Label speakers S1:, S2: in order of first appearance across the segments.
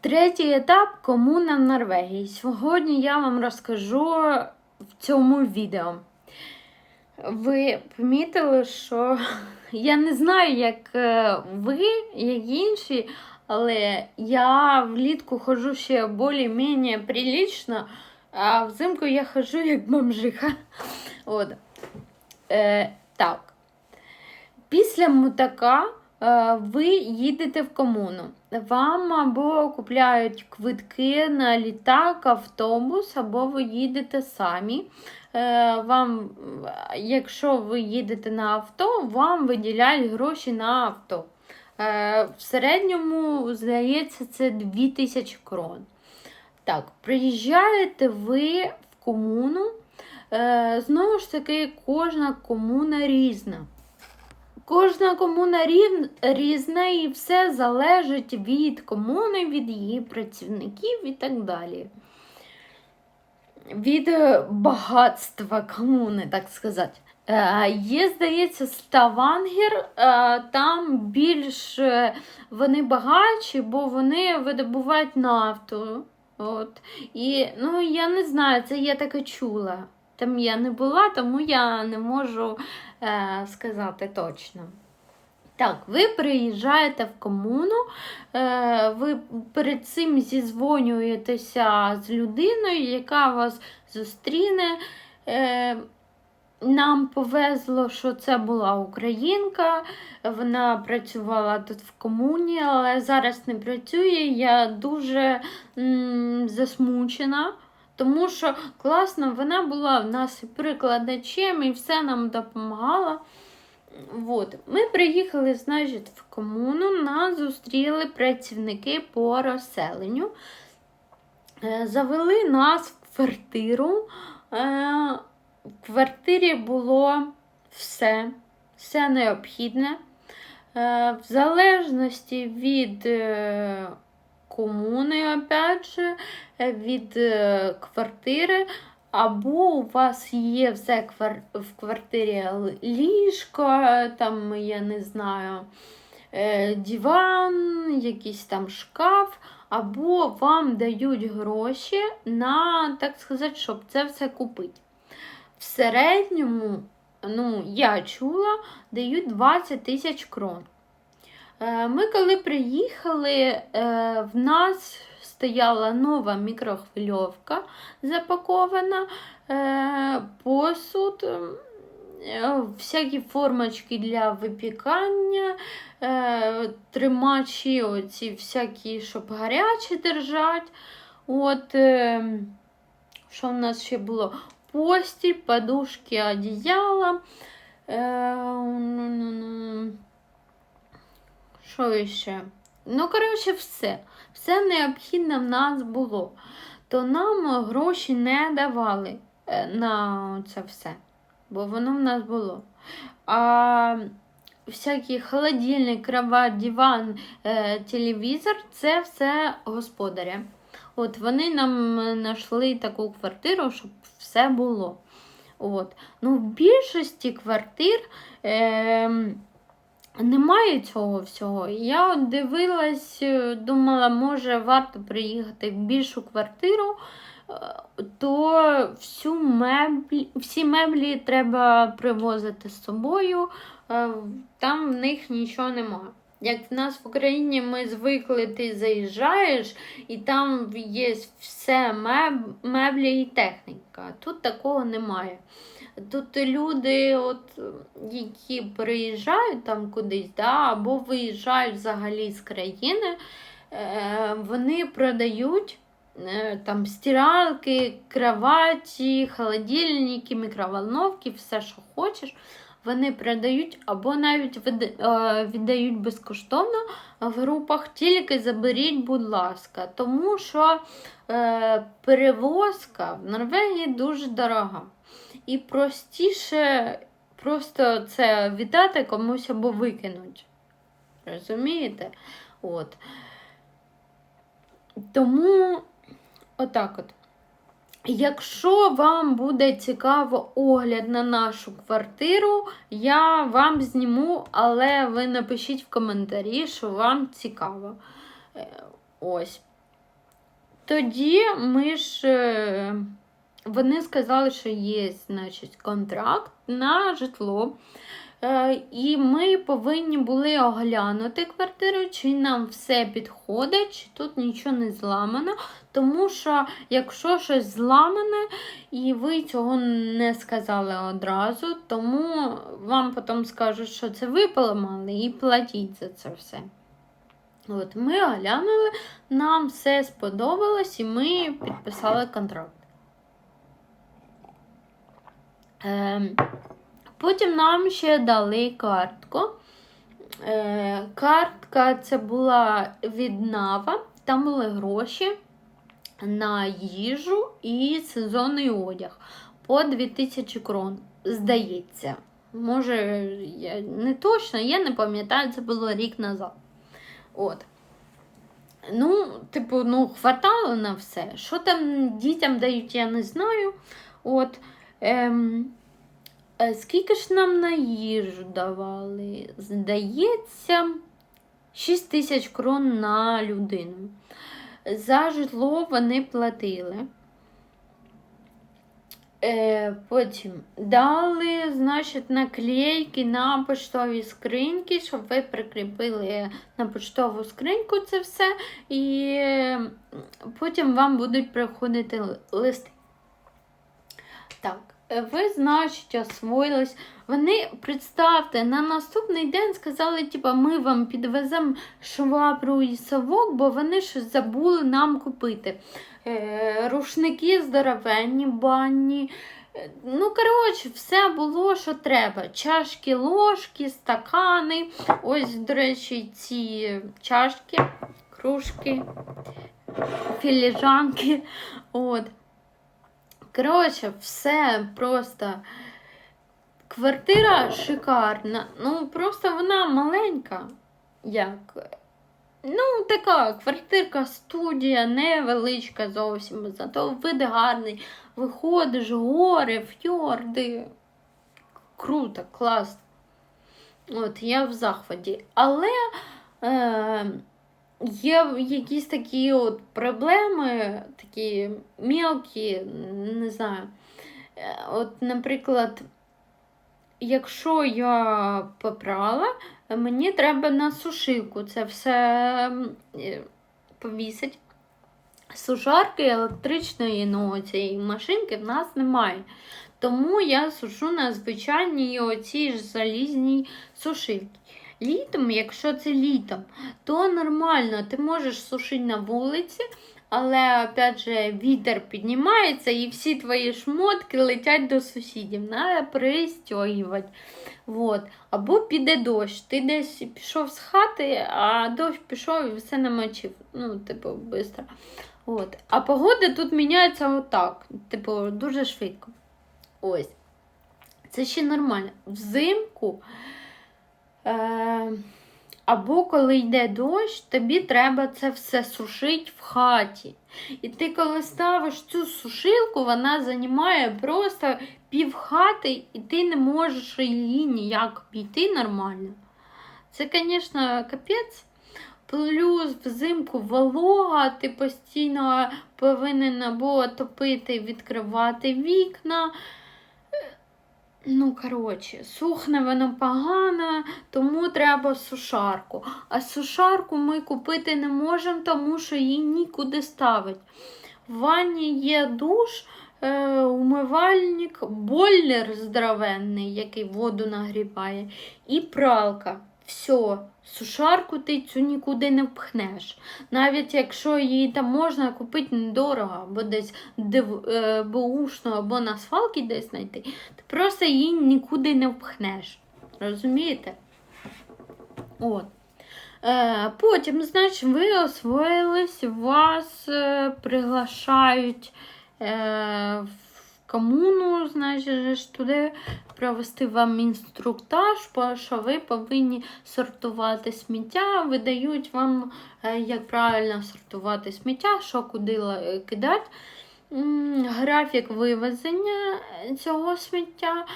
S1: Третій етап комуна в Норвегії. Сьогодні я вам розкажу в цьому відео. Ви помітили, що я не знаю, як е, ви, як інші, але я влітку ходжу ще більш-менш прилично, а взимку я ходжу як бомжиха. От. Е, так. Після мутака ви їдете в комуну. Вам або купляють квитки на літак, автобус, або ви їдете самі. Е, Вам, якщо ви їдете на авто, вам виділяють гроші на авто. Е, В середньому, здається, це 2000 крон. Так, приїжджаєте ви в комуну. Е, Знову ж таки, кожна комуна різна. Кожна комуна рів- різна і все залежить від комуни, від її працівників і так далі. Від е, багатства комуни, так сказати. Е, Є, здається, Ставангер, е, там більш е, вони багатші, бо вони видобувають нафту. От. І ну, я не знаю, це я таке чула. Там я не була, тому я не можу е, сказати точно. Так, ви приїжджаєте в комуну, е, ви перед цим зізвонюєтеся з людиною, яка вас зустріне. Е, нам повезло, що це була українка, вона працювала тут в комуні, але зараз не працює. Я дуже м, засмучена. Тому що класно, вона була в нас прикладачем, і все нам допомагала. От. Ми приїхали, значить, в комуну, нас зустріли працівники по розселенню. Е, Завели нас в квартиру. Е, В квартирі було все, все необхідне. Е, В залежності від комуни, опять же, е, від е, квартири, або у вас є все в квартирі ліжко, там, я не знаю, е, диван, якийсь там шкаф, або вам дають гроші на, так сказати, щоб це все купити. В середньому, ну, я чула, дають 20 тисяч крон. Е, Ми коли приїхали, е, в нас стояла нова мікрохвильовка запакована, е, посуд, всякі формочки для випікання, тримачі, оці всякі, щоб гарячі держать. От, що в нас ще було? Постіль, подушки, одіяла. Що ще? Ну, коротше, все. Все необхідне в нас було. То нам гроші не давали е, на це все. Бо воно в нас було. А всякі холодильник, кровать, диван, е, телевізор це все господаря. От вони нам знайшли таку квартиру, щоб все було. От. Ну, в більшості квартир. Е, немає цього всього. Я от дивилась, е, думала, може варто приїхати в більшу квартиру, е, то всю меблі, всі меблі треба привозити з собою, е, там в них нічого немає. Як в нас в Україні ми звикли, ти заїжджаєш і там є все меб- меблі і техніка. Тут такого немає. Тут люди, от, які приїжджають там кудись, да, або виїжджають взагалі з країни, е, вони продають е, там стиралки, кроваті, холодильники, мікроволновки, все, що хочеш. Вони продають або навіть е, віддають безкоштовно в групах, тільки заберіть, будь ласка. Тому що е, перевозка в Норвегії дуже дорога. І простіше просто це віддати комусь або викинуть. Розумієте? От. Тому отак от. Якщо вам буде цікаво огляд на нашу квартиру, я вам зніму, але ви напишіть в коментарі, що вам цікаво. Е, Ось. Тоді ми ж. е, Вони сказали, що є значить, контракт на житло. Е, І ми повинні були оглянути квартиру, чи нам все підходить, чи тут нічого не зламано. Тому що, якщо щось зламане, і ви цього не сказали одразу, тому вам потім скажуть, що це ви поламали, і платіть за це все. От ми оглянули, нам все сподобалось, і ми підписали контракт. Ем, Потім нам ще дали картку. Е, Картка це була від Нава, там були гроші на їжу і сезонний одяг по 2000 крон. Здається. Може, я не точно, я не пам'ятаю, це було рік назад. От. Ну, типу, ну, хватало на все. Що там дітям дають, я не знаю. От. Ем, е, скільки ж нам на їжу давали? Здається, 6 тисяч крон на людину. За житло вони платили. Е, потім дали, значить, наклейки на поштові скриньки, щоб ви прикріпили на поштову скриньку це все. І потім вам будуть приходити листи. Так, ви, значить, освоїлись. Вони, представте, на наступний день сказали, типа, ми вам підвеземо швабру і совок, бо вони щось забули нам купити. Е, рушники здоровенні, банні. Е, Ну, коротше, все було, що треба. Чашки, ложки, стакани. Ось, до речі, ці чашки, кружки, філіжанки. От. Коротше, все просто. Квартира шикарна. Ну, просто вона маленька. Як. Ну, така квартирка, студія, невеличка зовсім. Зато вид гарний. Виходиш, гори, фьорди. Круто, класно. От, я в захваті. Але е, є якісь такі от проблеми, такі мілкі, не знаю. Е, От, наприклад, якщо я попрала, мені треба на сушилку це все е, повісить. Сушарки електричної, ну, цієї машинки в нас немає. Тому я сушу на звичайній оцій ж залізній сушилці. Літом, якщо це літом, то нормально, ти можеш сушити на вулиці, але опять же вітер піднімається і всі твої шмотки летять до сусідів. Треба пристягувати. Вот. Або піде дощ. Ти десь пішов з хати, а дощ пішов і все намочив. Ну, типу, швидко. От. А погода тут міняється отак. Типу, дуже швидко. Ось. Це ще нормально. Взимку. Е- або коли йде дощ, тобі треба це все сушити в хаті. І ти, коли ставиш цю сушилку, вона займає просто пів хати, і ти не можеш її ніяк обійти нормально. Це, звісно, капець. Плюс взимку волога, ти постійно повинен або топити, відкривати вікна. Ну, коротше, сухне воно погано, тому треба сушарку. А сушарку ми купити не можемо, тому що її нікуди ставити. В ванні є душ, е, умивальник, бойлер здоровенний, який воду нагріває, і пралка. Все, сушарку ти цю нікуди не впхнеш. Навіть якщо її там можна купити недорого, або десь е, бушно, або на свалки десь знайти, ти просто її нікуди не впхнеш. Розумієте? От. Е, потім, значить, ви освоїлись, вас е, приглашають в комуну, значить, туди провести вам інструктаж, що ви повинні сортувати сміття, видають вам, е, як правильно сортувати сміття, що куди кидати. Графік вивезення цього сміття.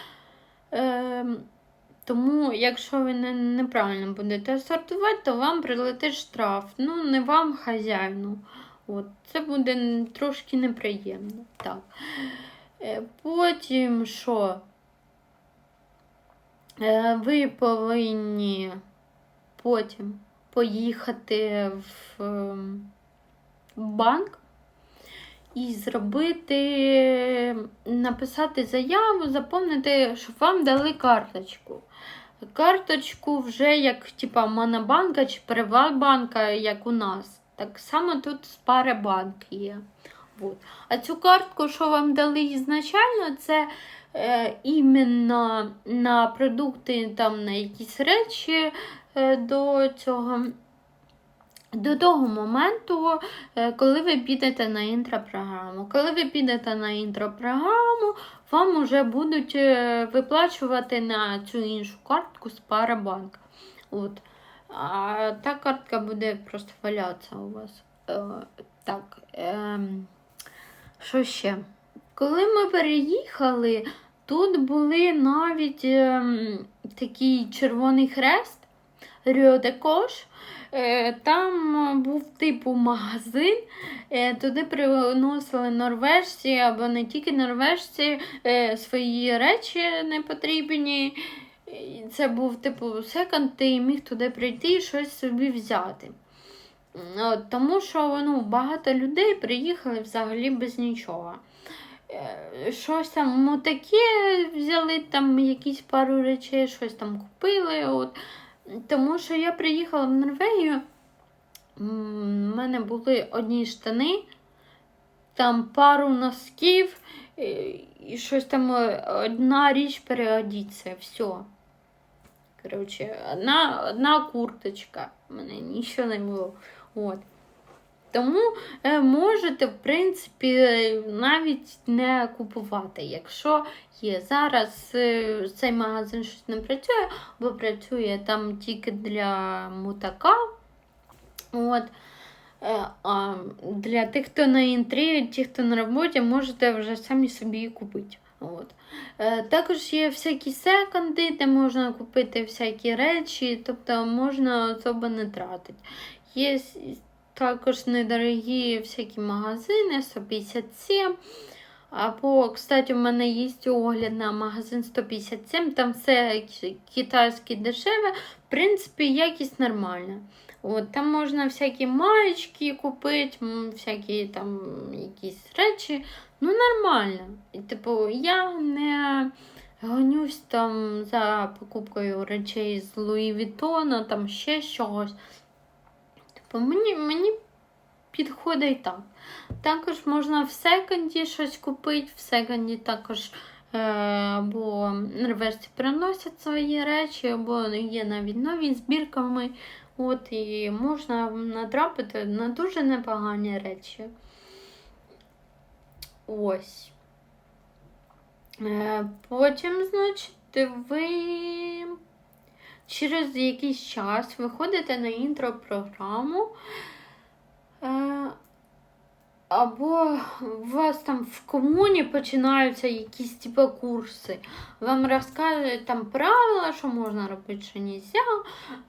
S1: Е, тому, якщо ви неправильно будете сортувати, то вам прилетить штраф. Ну, не вам, хазяїну. От, Це буде трошки неприємно. Так. Е, Потім що? Е, Ви повинні потім поїхати в ем, банк і зробити, написати заяву, заповнити, щоб вам дали карточку. Карточку вже як типа Монобанка чи Приватбанка, як у нас. Так само тут з Парибанк є. Вот. А цю картку, що вам дали ізначально, це іменно на продукти, там, на якісь речі е, до цього. До того моменту, е, коли ви підете на інтропрограму. Коли ви підете на інтропрограму, вам вже будуть е, виплачувати на цю іншу картку з Парабанка. От. А та картка буде просто валятися у вас. Е, так. ем, що ще? Коли ми переїхали, тут були навіть ем, такий червоний хрест, Рьодекош. Е, Там е, був типу магазин, е, туди приносили норвежці або не тільки норвежці е, свої речі непотрібні. Це був типу секонд, ти міг туди прийти і щось собі взяти. Тому що ну, багато людей приїхали взагалі без нічого. Е, Щось там ну, таке взяли, там якісь пару речей, щось там купили. От. Тому що я приїхала в Норвегію, у мене були одні штани, там пару носків і, і щось там е, одна річ переодіться, все. Коротше, одна, одна курточка. У мене нічого не було. От. Тому е, можете, в принципі, навіть не купувати. Якщо є зараз е, цей магазин щось не працює, бо працює там тільки для мутака. От. Е, А для тих, хто на інтрі, ті, хто на роботі, можете вже самі собі купити. От. Також є всякі секонди, де можна купити всякі речі, тобто можна особо не тратити. Є також недорогі всякі магазини 157. Або, кстати, у мене є огляд на магазин 157, там все китайське дешеве, в принципі, якість нормальна. От, там можна всякі маєчки купити, всякі там якісь речі. Ну, нормально. І, типу, я не гонюсь там за покупкою речей з Луї Вітона, там ще чогось. Типу, мені, мені підходить і так. Також можна в секонді щось купити. В секонді також е, або норвежці приносять свої речі, або є навіть нові збірками. От, і можна натрапити на дуже непогані речі. Ось. Е, Потім, значить, ви через якийсь час виходите на інтро-програму. Е, Або у вас там в комуні починаються якісь типу курси. Вам розказують там правила, що можна робити, що нельзя,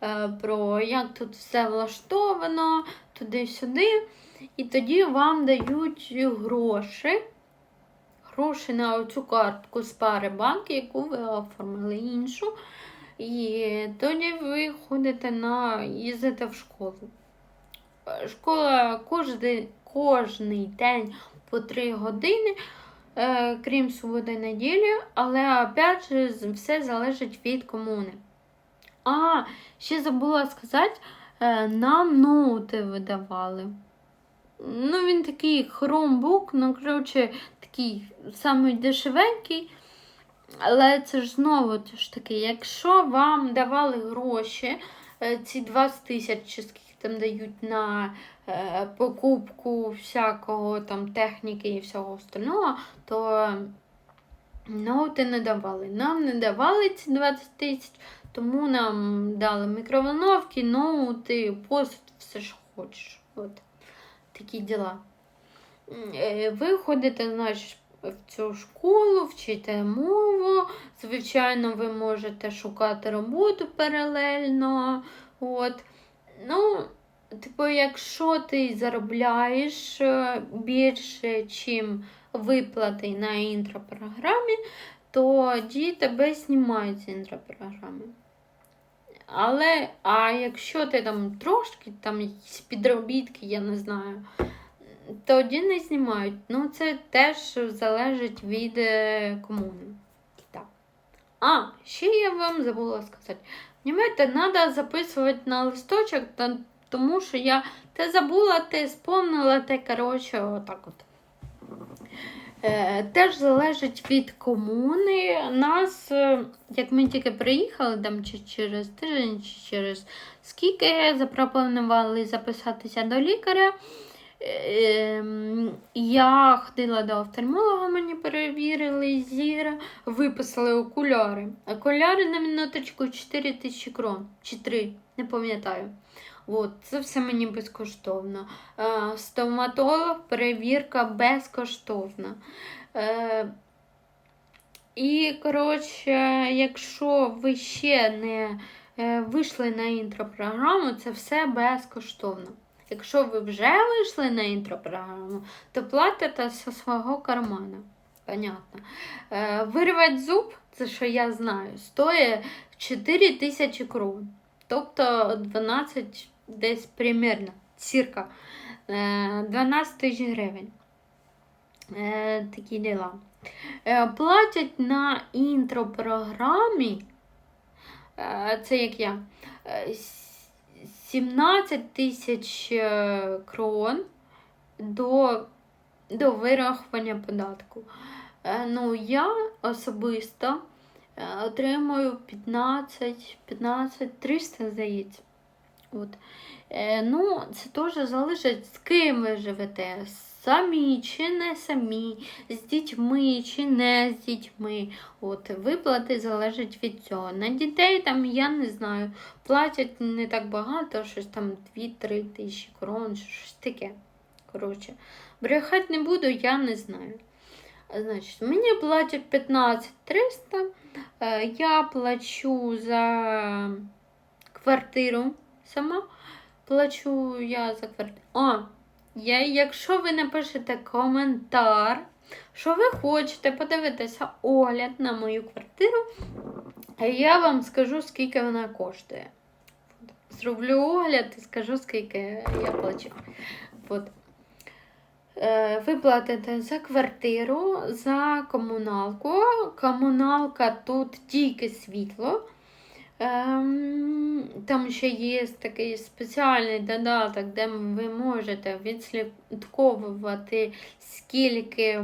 S1: е, про як тут все влаштовано, туди-сюди. І тоді вам дають гроші. Гроші на оцю картку з пари банки, яку ви оформили іншу. І тоді ви ходите на їздите в школу. Школа кожний, кожний день по 3 години, е, крім суботи неділі, але опять же все залежить від комуни. А, ще забула сказати, е, нам ноути видавали. Ну, він такий хромбук, ну, коротше, такий самий дешевенький. Але це ж знову ж таки, якщо вам давали гроші, е, ці 20 тисяч, чи скільки там дають на е, покупку всякого там техніки і всього остального, то ноути не давали. Нам не давали ці 20 тисяч, тому нам дали мікроволновки, ноути, посуд, все що хочеш. От такі діла. Е, Ви ходите, значить, в цю школу, вчите мову. Звичайно, ви можете шукати роботу паралельно. От. Ну, типу, якщо ти заробляєш е, більше, чим виплати на інтропрограмі, тоді тебе знімають з інтропрограми. Але, а якщо ти там трошки, там підробітки, я не знаю, тоді не знімають. Ну, це теж залежить від е, комуни. Так. А, ще я вам забула сказати. Понімаєте, треба записувати на листочок, тому що я те забула, те спомнила, те, коротше, отак от. Е, теж залежить від комуни. Нас, е, як ми тільки приїхали, там чи через тиждень, чи через скільки запропонували записатися до лікаря. Ем, Я ходила до офтальмолога, мені перевірили зір, виписали окуляри. Окуляри на минуточку 4 тисячі крон, чи 3, не пам'ятаю. От, це все мені безкоштовно. Е, Стоматолог, перевірка безкоштовна. Е, І, коротше, якщо ви ще не е, вийшли на інтропрограму, це все безкоштовно. Якщо ви вже вийшли на інтропрограму, то платите зі свого кармана. Понятно. Е, Вирвати зуб, це що я знаю, стоїть 4 тисячі крон. Тобто 12 десь примерно, е, 12 тисяч гривень. Е, Такі діла. Е, Платять на інтропрограмі, е, це як я, е, 17 тисяч е, крон до, до вирахування податку. Е, Ну, я особисто е, отримую 15, 15 300, здається. От. Е, ну, це теж залежить, з ким ви живете. Самі чи не самі, з дітьми чи не з дітьми. От, виплати залежать від цього. На дітей там, я не знаю, платять не так багато, щось там 2-3 тисячі крон, щось таке. Коротше, брехати не буду, я не знаю. Значить, мені платять 15 300, е, я плачу за квартиру сама. Плачу я за квартиру. О, я, якщо ви напишете коментар, що ви хочете подивитися огляд на мою квартиру, я вам скажу, скільки вона коштує. Зроблю огляд і скажу, скільки я плачу. От. Е, Ви платите за квартиру, за комуналку. Комуналка тут тільки світло. Ем, Там ще є такий спеціальний додаток, де ви можете відслідковувати, скільки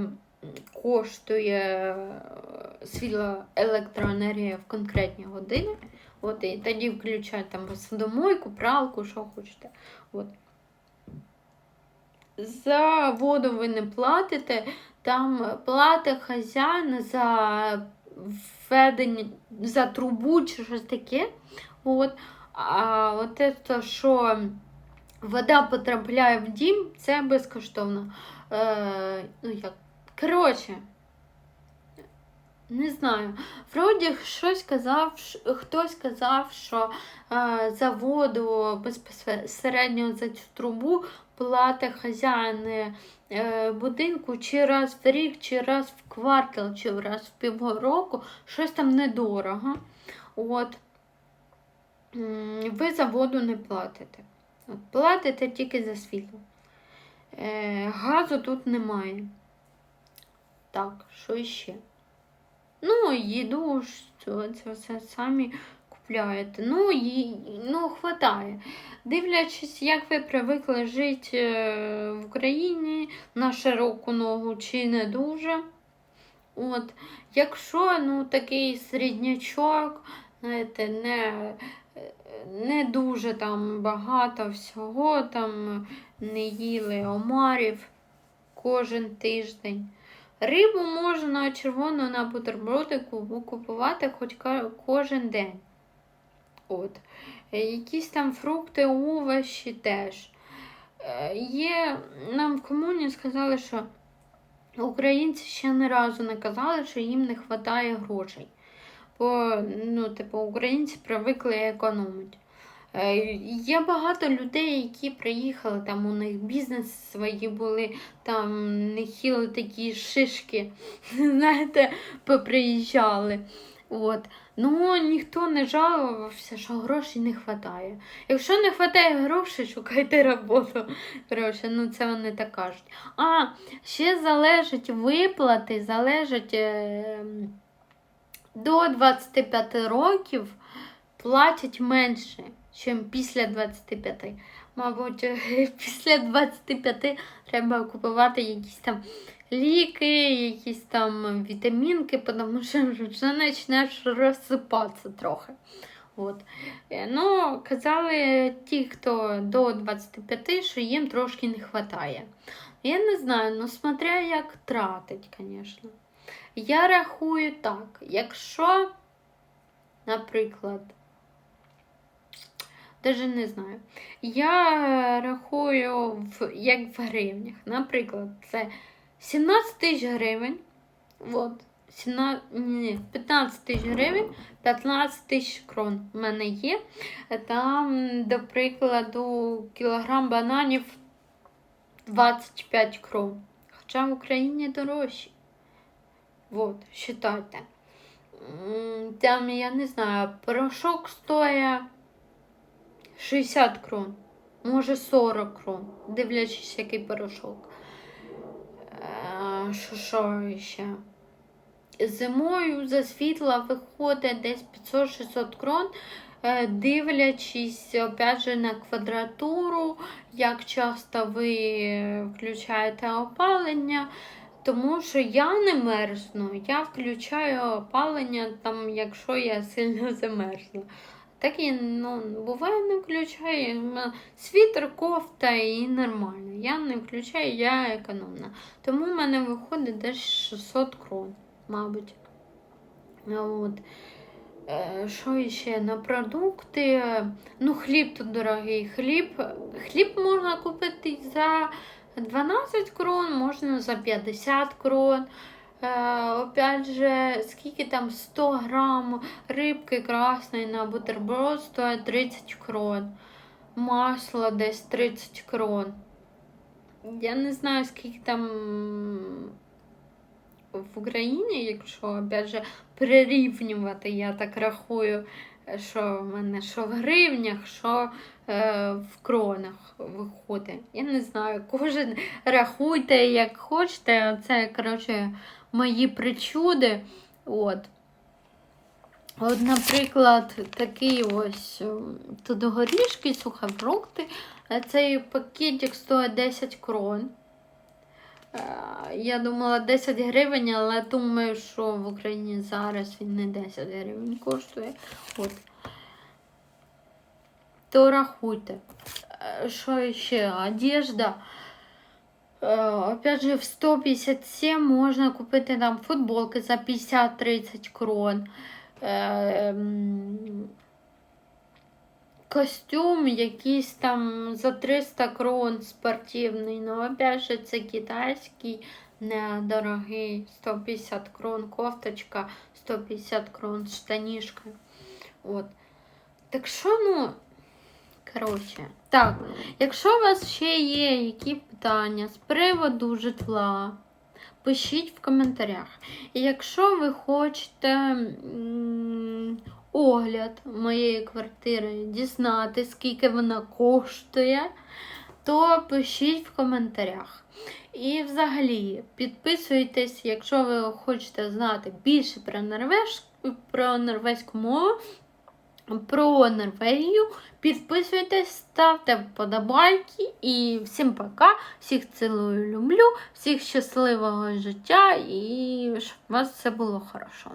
S1: коштує е, світло електроенергія в конкретні години. От, і тоді включати там посудомойку, пралку, що хочете. От. За воду ви не платите, там платить хазяїн за введення за трубу чи щось таке. От. А от те, що вода потрапляє в дім, це безкоштовно. Е, ну як? Коротше, не знаю. Вроді щось казав, хтось казав, що е, за воду безпосередньо за цю трубу платить хазяїн е, будинку чи раз в рік, чи раз в квартал, чи раз в півроку, щось там недорого. От. Ви за воду не платите. Платите тільки за світло. Е, газу тут немає. Так, що ще? Ну, їду, це все самі купляєте. Ну, і, ну, хватає. Дивлячись, як ви привикли жити е, в Україні на широку ногу чи не дуже. От, якщо ну, такий середнячок, знаєте, не, не дуже там багато всього, там не їли омарів кожен тиждень. Рибу можна червону на бутербродику купувати хоч кожен день. От. Якісь там фрукти, овочі теж. Е, Є, нам в комуні сказали, що українці ще не разу не казали, що їм не вистачає грошей. Бо, ну, типу, українці привикли економити. Е, Є багато людей, які приїхали, там у них бізнес свої були, там нехило такі шишки, знаєте, поприїжджали. От. Ну, ніхто не жалувався, що грошей не вистачає. Якщо не вистачає грошей, шукайте роботу. Коротше, ну це вони так кажуть. А, ще залежить виплати, залежить е, до 25 років платять менше, ніж після 25. Мабуть, після 25 треба купувати якісь там ліки, якісь там вітамінки, тому що вже почнеш розсипатися трохи. От. Е, Ну, казали ті, хто до 25, що їм трошки не вистачає. Я не знаю, ну смотря як тратить, звісно. Я рахую так, якщо, наприклад, Даже не знаю. Я рахую в, як в гривнях. Наприклад, це 17 тисяч гривень. От, 17, ні, 15 тисяч гривень, 15 тисяч крон в мене є. Там, до прикладу, кілограм бананів 25 крон. Хоча в Україні дорожчі. От, считайте. Там, я не знаю, порошок стоїть 60 крон, може 40 крон, дивлячись, який порошок. Е, Що що ще? Зимою за світла виходить десь 500-600 крон, е, дивлячись опять же, на квадратуру, як часто ви включаєте опалення. Тому що я не мерзну, я включаю опалення, там, якщо я сильно замерзла. Так і ну, буває не включаю. Світер, кофта і нормально. Я не включаю, я економна. Тому в мене виходить десь 600 крон, мабуть. От. Е, Що ще на продукти? Ну, хліб тут дорогий. Хліб, хліб можна купити за 12 крон, можна за 50 крон. Е, опять же, скільки там 100 грам рибки красної на бутерброд стоїть 30 крон. Масло десь 30 крон. Я не знаю, скільки там в Україні, якщо опять же, прирівнювати, я так рахую, що в мене що в гривнях, що е, в кронах виходить. Я не знаю, кожен рахуйте як хочете. Це, коротше, мої причуди. От. От, наприклад, такий ось ем, тут горішки, сухофрукти. Е, Цей пакетик стоїть 10 крон. Е, Я думала 10 гривень, але думаю, що в Україні зараз він не 10 гривень коштує. От. То рахуйте. Е, Що ще? Одежда. Э, Опять же, в 157 можна купити там футболки за 50-30 крон. Е, Костюм якийсь там за 300 крон спортивний. Ну, опять же, це китайський, недорогий. 150 крон кофточка, 150 крон штанішка. От. Так що, ну, коротше, так. Якщо у вас ще є які питання з приводу житла, пишіть в коментарях. І якщо ви хочете огляд моєї квартири, дізнати, скільки вона коштує, то пишіть в коментарях. І взагалі підписуйтесь, якщо ви хочете знати більше про, норвеж... про норвезьку мову, про Норвегію. Підписуйтесь, ставте вподобайки і всім пока. Всіх цілую, люблю, всіх щасливого життя і щоб у вас все було хорошо.